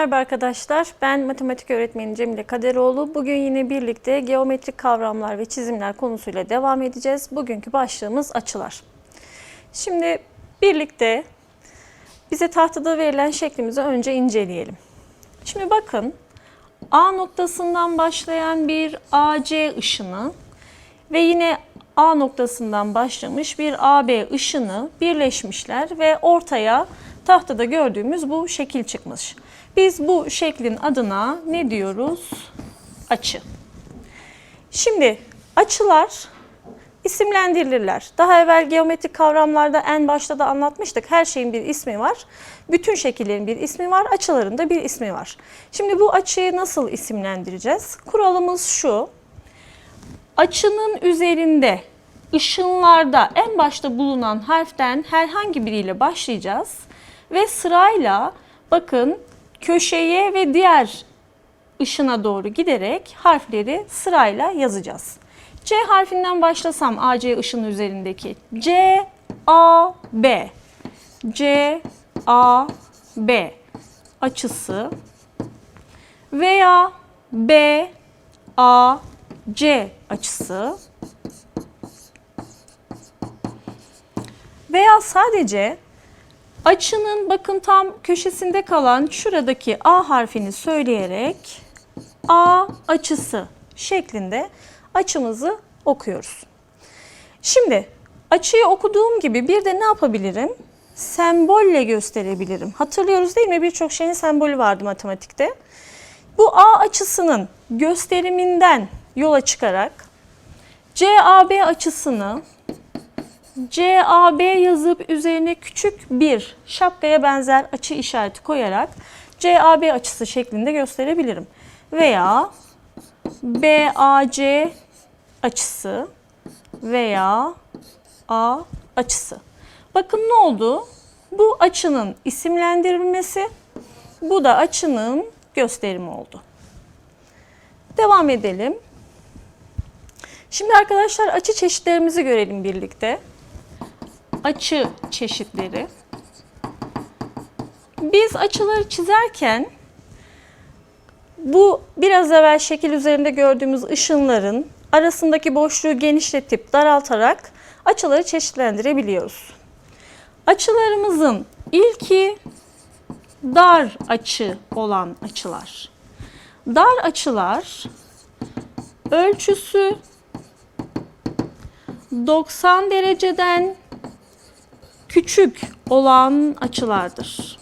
Merhaba arkadaşlar, ben matematik öğretmeni Cemile Kaderoğlu. Bugün yine birlikte geometrik kavramlar ve çizimler konusuyla devam edeceğiz. Bugünkü başlığımız açılar. Şimdi birlikte bize tahtada verilen şeklimizi önce inceleyelim. Şimdi bakın, A noktasından başlayan bir AC ışını ve yine A noktasından başlamış bir AB ışını birleşmişler ve ortaya tahtada gördüğümüz bu şekil çıkmış. Biz bu şeklin adına ne diyoruz? Açı. Şimdi açılar isimlendirilirler. Daha evvel geometrik kavramlarda en başta da anlatmıştık. Her şeyin bir ismi var. Bütün şekillerin bir ismi var. Açıların da bir ismi var. Şimdi bu açıyı nasıl isimlendireceğiz? Kuralımız şu. Açının üzerinde ışınlarda en başta bulunan harften herhangi biriyle başlayacağız ve sırayla bakın köşeye ve diğer ışına doğru giderek harfleri sırayla yazacağız. C harfinden başlasam AC ışını üzerindeki C A B C A B açısı veya B A C açısı veya sadece açının bakın tam köşesinde kalan şuradaki A harfini söyleyerek A açısı şeklinde açımızı okuyoruz. Şimdi açıyı okuduğum gibi bir de ne yapabilirim? Sembolle gösterebilirim. Hatırlıyoruz değil mi? Birçok şeyin sembolü vardı matematikte. Bu A açısının gösteriminden yola çıkarak CAB açısını CAB yazıp üzerine küçük bir şapkaya benzer açı işareti koyarak CAB açısı şeklinde gösterebilirim. Veya BAC açısı veya A açısı. Bakın ne oldu? Bu açının isimlendirilmesi, bu da açının gösterimi oldu. Devam edelim. Şimdi arkadaşlar açı çeşitlerimizi görelim birlikte. Açı çeşitleri. Biz açıları çizerken bu biraz evvel şekil üzerinde gördüğümüz ışınların arasındaki boşluğu genişletip daraltarak açıları çeşitlendirebiliyoruz. Açılarımızın ilki dar açı olan açılar. Dar açılar ölçüsü 90 dereceden küçük olan açılardır.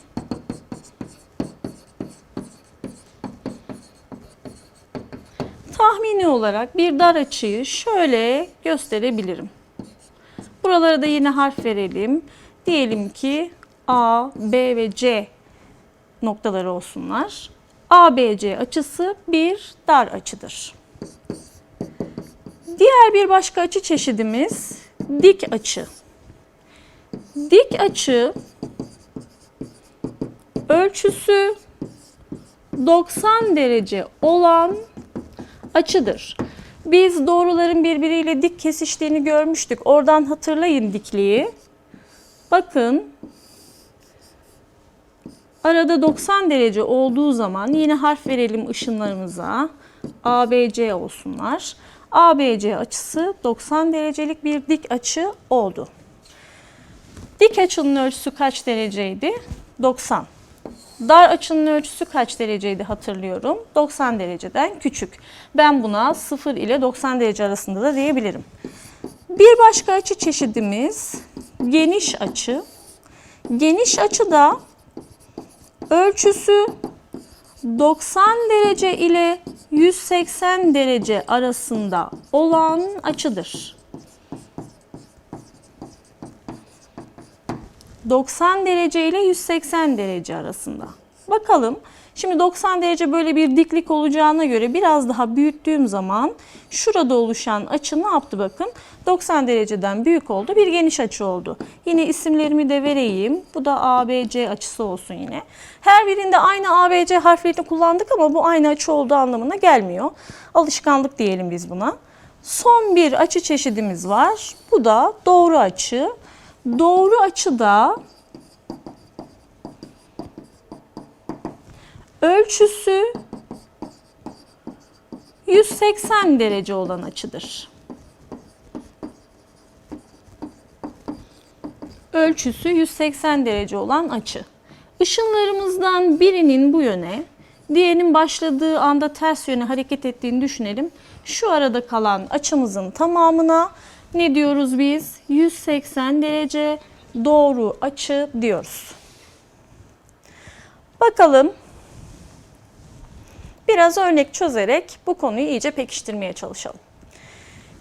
Tahmini olarak bir dar açıyı şöyle gösterebilirim. Buralara da yine harf verelim. Diyelim ki A, B ve C noktaları olsunlar. ABC açısı bir dar açıdır. Diğer bir başka açı çeşidimiz dik açı. Dik açı ölçüsü 90 derece olan açıdır. Biz doğruların birbiriyle dik kesiştiğini görmüştük. Oradan hatırlayın dikliği. Bakın arada 90 derece olduğu zaman yine harf verelim ışınlarımıza. ABC olsunlar. ABC açısı 90 derecelik bir dik açı oldu. Dik açının ölçüsü kaç dereceydi? 90. Dar açının ölçüsü kaç dereceydi hatırlıyorum. 90 dereceden küçük. Ben buna 0 ile 90 derece arasında da diyebilirim. Bir başka açı çeşidimiz geniş açı. Geniş açı da ölçüsü 90 derece ile 180 derece arasında olan açıdır. 90 derece ile 180 derece arasında. Bakalım. Şimdi 90 derece böyle bir diklik olacağına göre biraz daha büyüttüğüm zaman şurada oluşan açı ne yaptı bakın? 90 dereceden büyük oldu. Bir geniş açı oldu. Yine isimlerimi de vereyim. Bu da ABC açısı olsun yine. Her birinde aynı ABC harflerini kullandık ama bu aynı açı olduğu anlamına gelmiyor. Alışkanlık diyelim biz buna. Son bir açı çeşidimiz var. Bu da doğru açı. Doğru açıda ölçüsü 180 derece olan açıdır. Ölçüsü 180 derece olan açı. Işınlarımızdan birinin bu yöne, diğerinin başladığı anda ters yöne hareket ettiğini düşünelim. Şu arada kalan açımızın tamamına ne diyoruz biz? 180 derece doğru açı diyoruz. Bakalım biraz örnek çözerek bu konuyu iyice pekiştirmeye çalışalım.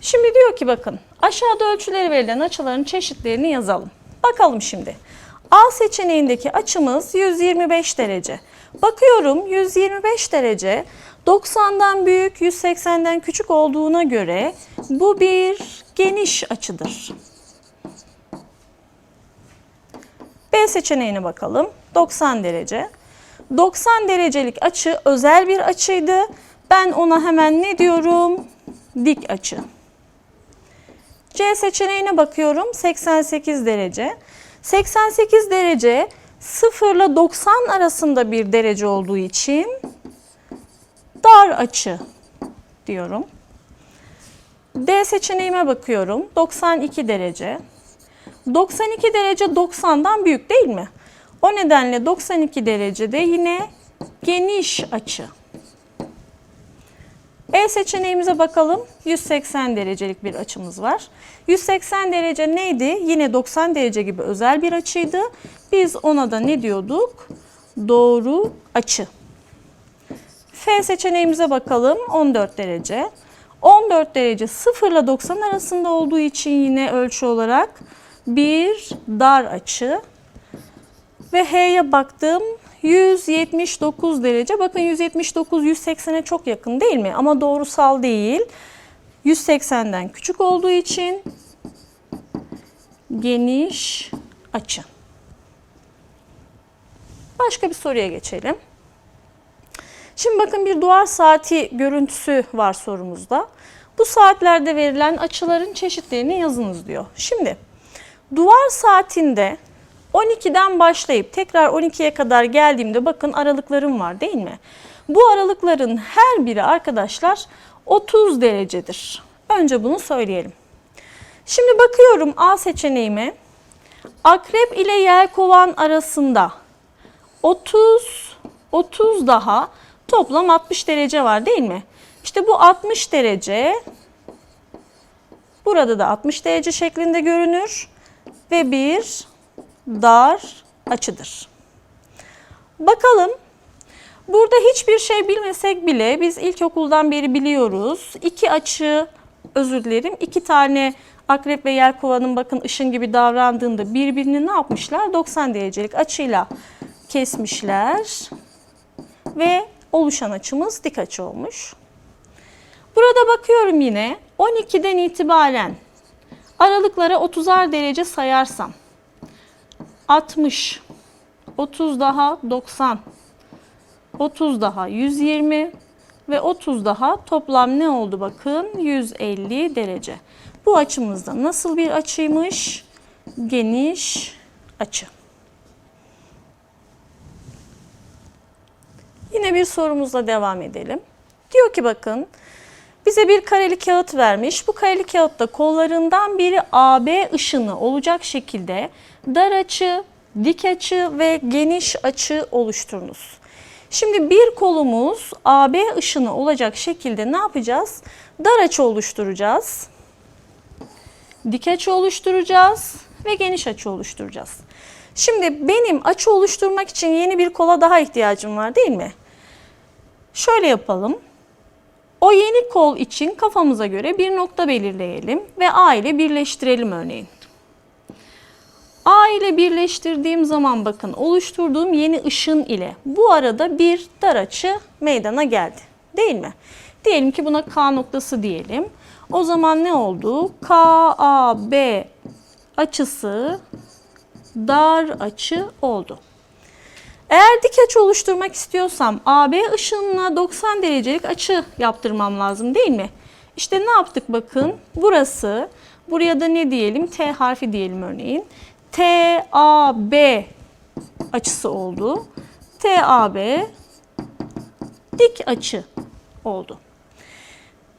Şimdi diyor ki bakın aşağıda ölçüleri verilen açıların çeşitlerini yazalım. Bakalım şimdi. A seçeneğindeki açımız 125 derece. Bakıyorum 125 derece 90'dan büyük 180'den küçük olduğuna göre bu bir geniş açıdır. B seçeneğine bakalım. 90 derece. 90 derecelik açı özel bir açıydı. Ben ona hemen ne diyorum? Dik açı. C seçeneğine bakıyorum. 88 derece. 88 derece 0 ile 90 arasında bir derece olduğu için dar açı diyorum. D seçeneğime bakıyorum. 92 derece. 92 derece 90'dan büyük değil mi? O nedenle 92 derecede yine geniş açı. E seçeneğimize bakalım. 180 derecelik bir açımız var. 180 derece neydi? Yine 90 derece gibi özel bir açıydı. Biz ona da ne diyorduk? Doğru açı. F seçeneğimize bakalım. 14 derece. 14 derece 0 ile 90 arasında olduğu için yine ölçü olarak bir dar açı. Ve H'ye baktım 179 derece. Bakın 179 180'e çok yakın değil mi? Ama doğrusal değil. 180'den küçük olduğu için geniş açı. Başka bir soruya geçelim. Şimdi bakın bir duvar saati görüntüsü var sorumuzda. Bu saatlerde verilen açıların çeşitlerini yazınız diyor. Şimdi duvar saatinde 12'den başlayıp tekrar 12'ye kadar geldiğimde bakın aralıklarım var değil mi? Bu aralıkların her biri arkadaşlar 30 derecedir. Önce bunu söyleyelim. Şimdi bakıyorum A seçeneğime. Akrep ile yelkovan arasında 30 30 daha toplam 60 derece var değil mi? İşte bu 60 derece burada da 60 derece şeklinde görünür ve bir dar açıdır. Bakalım burada hiçbir şey bilmesek bile biz ilkokuldan beri biliyoruz. İki açı özür dilerim iki tane akrep ve yelkovanın bakın ışın gibi davrandığında birbirini ne yapmışlar? 90 derecelik açıyla kesmişler ve oluşan açımız dik açı olmuş. Burada bakıyorum yine 12'den itibaren aralıklara 30'ar derece sayarsam 60, 30 daha 90, 30 daha 120 ve 30 daha toplam ne oldu bakın 150 derece. Bu açımızda nasıl bir açıymış? Geniş açı. Yine bir sorumuzla devam edelim. Diyor ki bakın bize bir kareli kağıt vermiş. Bu kareli kağıtta kollarından biri AB ışını olacak şekilde dar açı, dik açı ve geniş açı oluşturunuz. Şimdi bir kolumuz AB ışını olacak şekilde ne yapacağız? Dar açı oluşturacağız. Dik açı oluşturacağız ve geniş açı oluşturacağız. Şimdi benim açı oluşturmak için yeni bir kola daha ihtiyacım var değil mi? Şöyle yapalım. O yeni kol için kafamıza göre bir nokta belirleyelim ve A ile birleştirelim örneğin. A ile birleştirdiğim zaman bakın oluşturduğum yeni ışın ile bu arada bir dar açı meydana geldi. Değil mi? Diyelim ki buna K noktası diyelim. O zaman ne oldu? KAB açısı dar açı oldu. Eğer dik açı oluşturmak istiyorsam AB ışınına 90 derecelik açı yaptırmam lazım değil mi? İşte ne yaptık bakın. Burası, buraya da ne diyelim? T harfi diyelim örneğin. TAB açısı oldu. TAB dik açı oldu.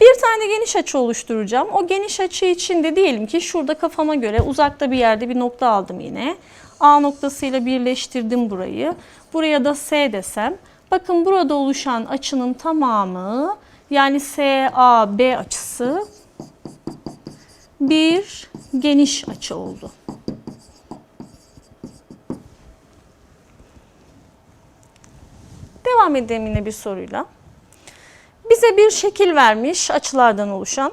Bir tane geniş açı oluşturacağım. O geniş açı için de diyelim ki şurada kafama göre uzakta bir yerde bir nokta aldım yine. A noktasıyla birleştirdim burayı. Buraya da S desem. Bakın burada oluşan açının tamamı yani SAB açısı bir geniş açı oldu. Devam edelim yine bir soruyla. Bize bir şekil vermiş açılardan oluşan.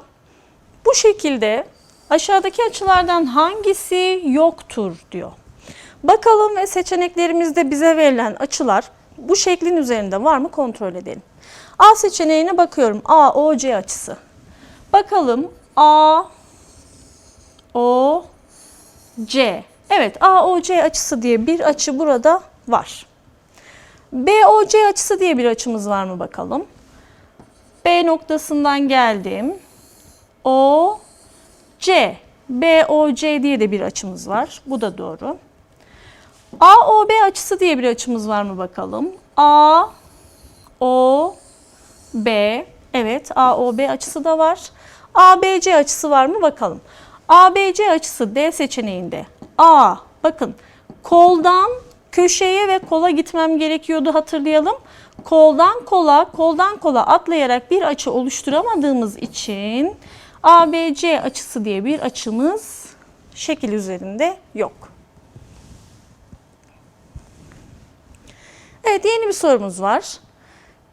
Bu şekilde aşağıdaki açılardan hangisi yoktur diyor. Bakalım ve seçeneklerimizde bize verilen açılar bu şeklin üzerinde var mı kontrol edelim. A seçeneğine bakıyorum. A, O, C açısı. Bakalım A, O, C. Evet A, O, C açısı diye bir açı burada var. B, O, C açısı diye bir açımız var mı bakalım. B noktasından geldim. O, C. B, O, C diye de bir açımız var. Bu da doğru. A, O, B açısı diye bir açımız var mı bakalım. A, O, B. Evet A, O, B açısı da var. A, B, C açısı var mı bakalım. A, B, C açısı D seçeneğinde. A, bakın koldan köşeye ve kola gitmem gerekiyordu hatırlayalım. Koldan kola, koldan kola atlayarak bir açı oluşturamadığımız için ABC açısı diye bir açımız şekil üzerinde yok. Evet yeni bir sorumuz var.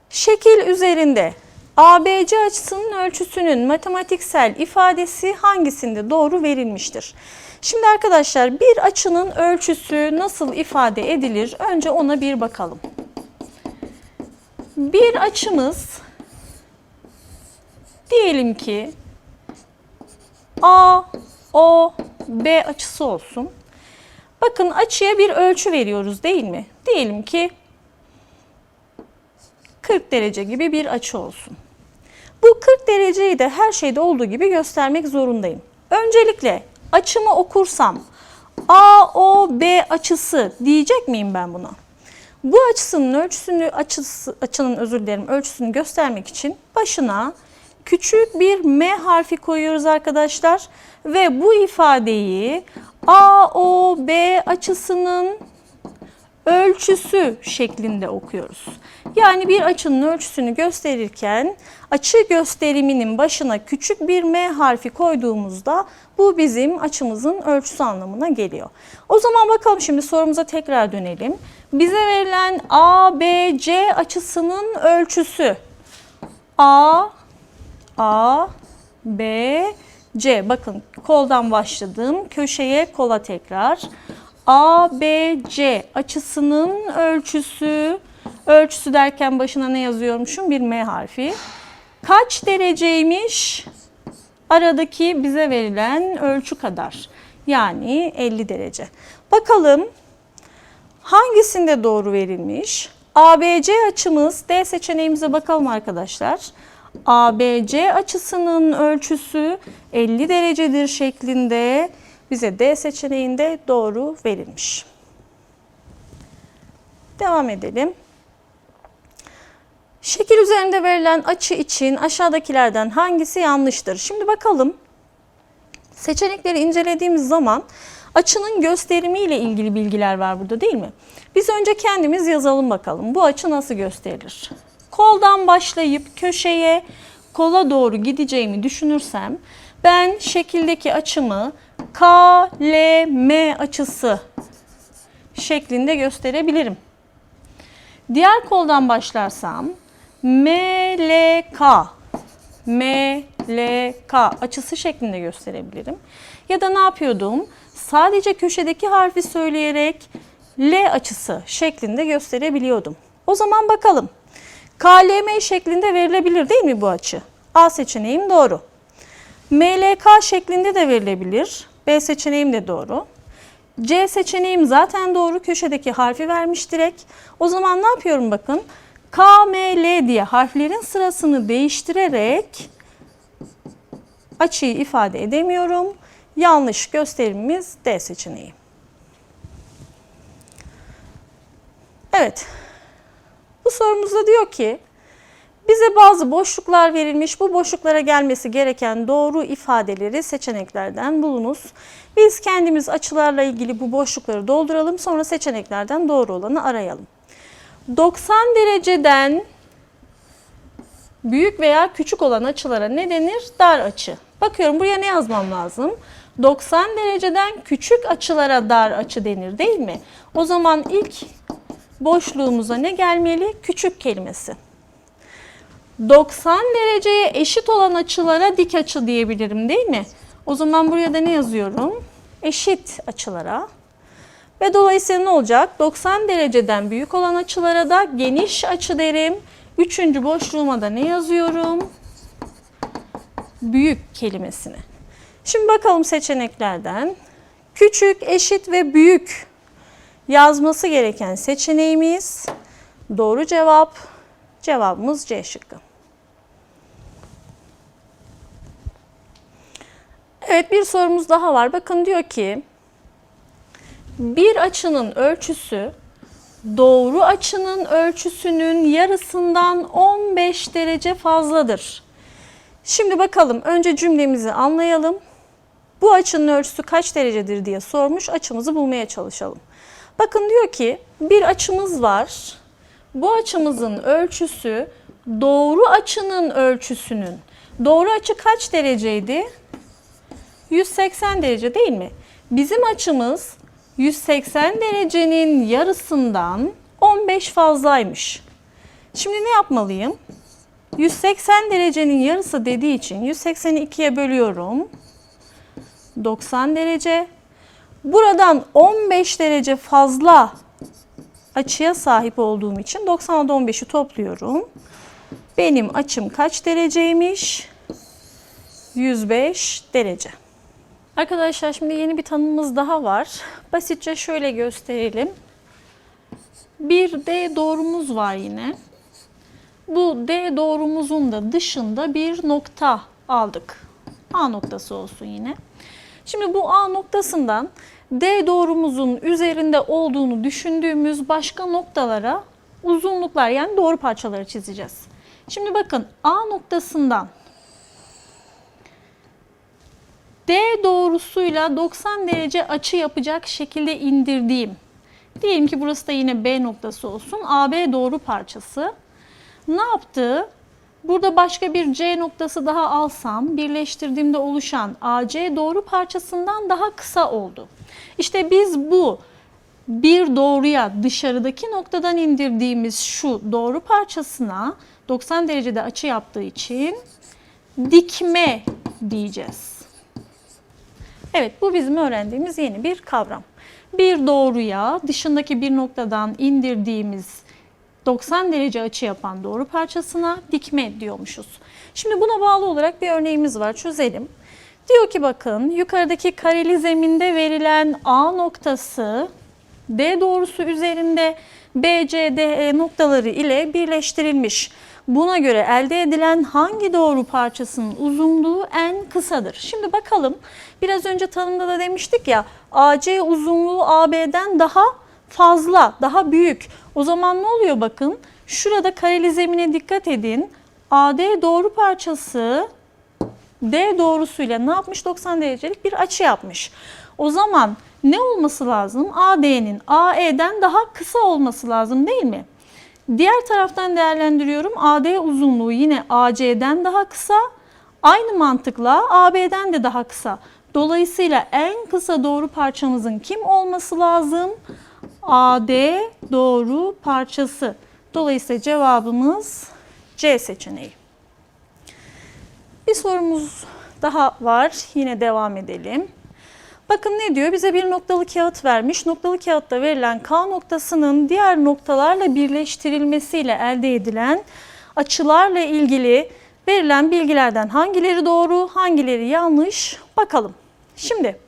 Şekil üzerinde ABC açısının ölçüsünün matematiksel ifadesi hangisinde doğru verilmiştir? Şimdi arkadaşlar bir açının ölçüsü nasıl ifade edilir? Önce ona bir bakalım. Bir açımız diyelim ki A, O, B açısı olsun. Bakın açıya bir ölçü veriyoruz değil mi? Diyelim ki 40 derece gibi bir açı olsun. Bu 40 dereceyi de her şeyde olduğu gibi göstermek zorundayım. Öncelikle açımı okursam AOB açısı diyecek miyim ben buna? Bu açısının ölçüsünü açısı, açının özür dilerim ölçüsünü göstermek için başına küçük bir M harfi koyuyoruz arkadaşlar ve bu ifadeyi AOB açısının ölçüsü şeklinde okuyoruz. Yani bir açının ölçüsünü gösterirken açı gösteriminin başına küçük bir M harfi koyduğumuzda bu bizim açımızın ölçüsü anlamına geliyor. O zaman bakalım şimdi sorumuza tekrar dönelim. Bize verilen ABC açısının ölçüsü. A A B C. Bakın koldan başladım. Köşeye kola tekrar. ABC açısının ölçüsü ölçüsü derken başına ne yazıyormuşum bir M harfi kaç dereceymiş aradaki bize verilen ölçü kadar yani 50 derece bakalım hangisinde doğru verilmiş ABC açımız D seçeneğimize bakalım arkadaşlar. ABC açısının ölçüsü 50 derecedir şeklinde bize D seçeneğinde doğru verilmiş. Devam edelim. Şekil üzerinde verilen açı için aşağıdakilerden hangisi yanlıştır? Şimdi bakalım. Seçenekleri incelediğimiz zaman açının gösterimiyle ilgili bilgiler var burada değil mi? Biz önce kendimiz yazalım bakalım. Bu açı nasıl gösterilir? Koldan başlayıp köşeye kola doğru gideceğimi düşünürsem ben şekildeki açımı KLM açısı şeklinde gösterebilirim. Diğer koldan başlarsam MLK MLK açısı şeklinde gösterebilirim. Ya da ne yapıyordum? Sadece köşedeki harfi söyleyerek L açısı şeklinde gösterebiliyordum. O zaman bakalım. KLM şeklinde verilebilir değil mi bu açı? A seçeneğim doğru. MLK şeklinde de verilebilir. B seçeneğim de doğru. C seçeneğim zaten doğru. Köşedeki harfi vermiş direkt. O zaman ne yapıyorum bakın. K, M, L diye harflerin sırasını değiştirerek açıyı ifade edemiyorum. Yanlış gösterimimiz D seçeneği. Evet. Bu sorumuzda diyor ki Bize bazı boşluklar verilmiş. Bu boşluklara gelmesi gereken doğru ifadeleri seçeneklerden bulunuz. Biz kendimiz açılarla ilgili bu boşlukları dolduralım. Sonra seçeneklerden doğru olanı arayalım. 90 dereceden büyük veya küçük olan açılara ne denir? Dar açı. Bakıyorum buraya ne yazmam lazım? 90 dereceden küçük açılara dar açı denir değil mi? O zaman ilk boşluğumuza ne gelmeli? Küçük kelimesi. 90 dereceye eşit olan açılara dik açı diyebilirim değil mi? O zaman buraya da ne yazıyorum? Eşit açılara. Ve dolayısıyla ne olacak? 90 dereceden büyük olan açılara da geniş açı derim. Üçüncü boşluğuma da ne yazıyorum? Büyük kelimesini. Şimdi bakalım seçeneklerden. Küçük, eşit ve büyük yazması gereken seçeneğimiz doğru cevap. Cevabımız C şıkkı. Evet bir sorumuz daha var. Bakın diyor ki bir açının ölçüsü doğru açının ölçüsünün yarısından 15 derece fazladır. Şimdi bakalım önce cümlemizi anlayalım. Bu açının ölçüsü kaç derecedir diye sormuş. Açımızı bulmaya çalışalım. Bakın diyor ki bir açımız var. Bu açımızın ölçüsü doğru açının ölçüsünün. Doğru açı kaç dereceydi? 180 derece değil mi? Bizim açımız 180 derecenin yarısından 15 fazlaymış. Şimdi ne yapmalıyım? 180 derecenin yarısı dediği için 180'i 2'ye bölüyorum. 90 derece. Buradan 15 derece fazla açıya sahip olduğum için 90'a da 15'i topluyorum. Benim açım kaç dereceymiş? 105 derece. Arkadaşlar şimdi yeni bir tanımımız daha var. Basitçe şöyle gösterelim. Bir D doğrumuz var yine. Bu D doğrumuzun da dışında bir nokta aldık. A noktası olsun yine. Şimdi bu A noktasından D doğrumuzun üzerinde olduğunu düşündüğümüz başka noktalara uzunluklar yani doğru parçaları çizeceğiz. Şimdi bakın A noktasından D doğrusuyla 90 derece açı yapacak şekilde indirdiğim. Diyelim ki burası da yine B noktası olsun. AB doğru parçası. Ne yaptı? Burada başka bir C noktası daha alsam birleştirdiğimde oluşan AC doğru parçasından daha kısa oldu. İşte biz bu bir doğruya dışarıdaki noktadan indirdiğimiz şu doğru parçasına 90 derecede açı yaptığı için dikme diyeceğiz. Evet bu bizim öğrendiğimiz yeni bir kavram. Bir doğruya dışındaki bir noktadan indirdiğimiz 90 derece açı yapan doğru parçasına dikme diyormuşuz. Şimdi buna bağlı olarak bir örneğimiz var çözelim. Diyor ki bakın yukarıdaki kareli zeminde verilen A noktası D doğrusu üzerinde BCDE noktaları ile birleştirilmiş. Buna göre elde edilen hangi doğru parçasının uzunluğu en kısadır? Şimdi bakalım. Biraz önce tanımda da demiştik ya AC uzunluğu AB'den daha fazla, daha büyük. O zaman ne oluyor bakın? Şurada kareli zemine dikkat edin. AD doğru parçası D doğrusuyla ne yapmış? 90 derecelik bir açı yapmış. O zaman ne olması lazım? AD'nin AE'den daha kısa olması lazım değil mi? Diğer taraftan değerlendiriyorum. AD uzunluğu yine AC'den daha kısa. Aynı mantıkla AB'den de daha kısa. Dolayısıyla en kısa doğru parçamızın kim olması lazım? AD doğru parçası. Dolayısıyla cevabımız C seçeneği. Bir sorumuz daha var. Yine devam edelim. Bakın ne diyor? Bize bir noktalı kağıt vermiş. Noktalı kağıtta verilen K noktasının diğer noktalarla birleştirilmesiyle elde edilen açılarla ilgili verilen bilgilerden hangileri doğru, hangileri yanlış bakalım. Şimdi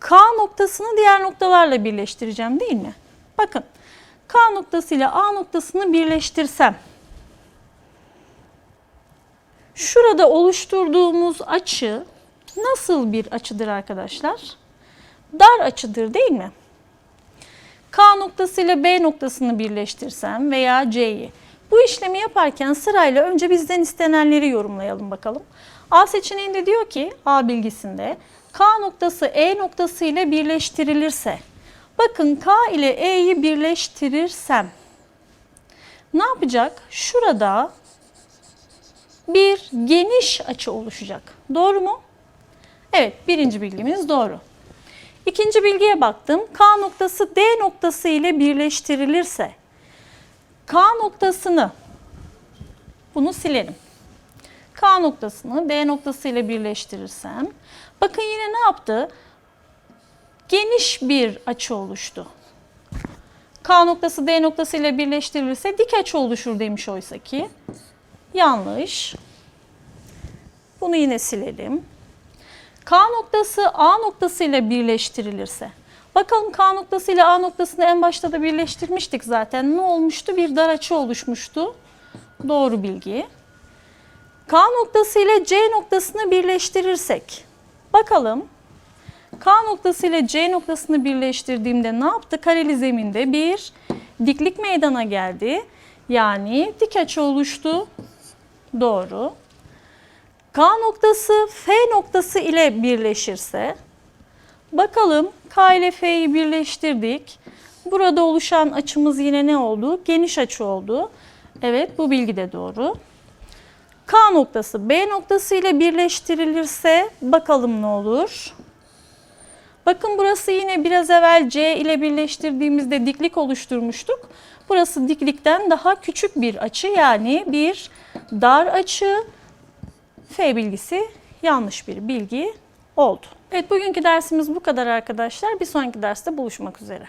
K noktasını diğer noktalarla birleştireceğim değil mi? Bakın K noktası ile A noktasını birleştirsem şurada oluşturduğumuz açı nasıl bir açıdır arkadaşlar? Dar açıdır değil mi? K noktası ile B noktasını birleştirsem veya C'yi. Bu işlemi yaparken sırayla önce bizden istenenleri yorumlayalım bakalım. A seçeneğinde diyor ki A bilgisinde K noktası E noktası ile birleştirilirse bakın K ile E'yi birleştirirsem ne yapacak? Şurada bir geniş açı oluşacak. Doğru mu? Evet, birinci bilgimiz doğru. İkinci bilgiye baktım. K noktası D noktası ile birleştirilirse K noktasını bunu silelim. K noktasını D noktası ile birleştirirsem bakın yine ne yaptı? Geniş bir açı oluştu. K noktası D noktası ile birleştirilirse dik açı oluşur demiş oysa ki. Yanlış. Bunu yine silelim. K noktası A noktası ile birleştirilirse. Bakalım K noktası ile A noktasını en başta da birleştirmiştik zaten. Ne olmuştu? Bir dar açı oluşmuştu. Doğru bilgi. K noktası ile C noktasını birleştirirsek. Bakalım. K noktası ile C noktasını birleştirdiğimde ne yaptı? Kareli zeminde bir diklik meydana geldi. Yani dik açı oluştu. Doğru. K noktası F noktası ile birleşirse bakalım K ile F'yi birleştirdik. Burada oluşan açımız yine ne oldu? Geniş açı oldu. Evet bu bilgi de doğru. K noktası B noktası ile birleştirilirse bakalım ne olur? Bakın burası yine biraz evvel C ile birleştirdiğimizde diklik oluşturmuştuk. Burası diklikten daha küçük bir açı yani bir dar açı. F bilgisi yanlış bir bilgi oldu. Evet bugünkü dersimiz bu kadar arkadaşlar. Bir sonraki derste buluşmak üzere.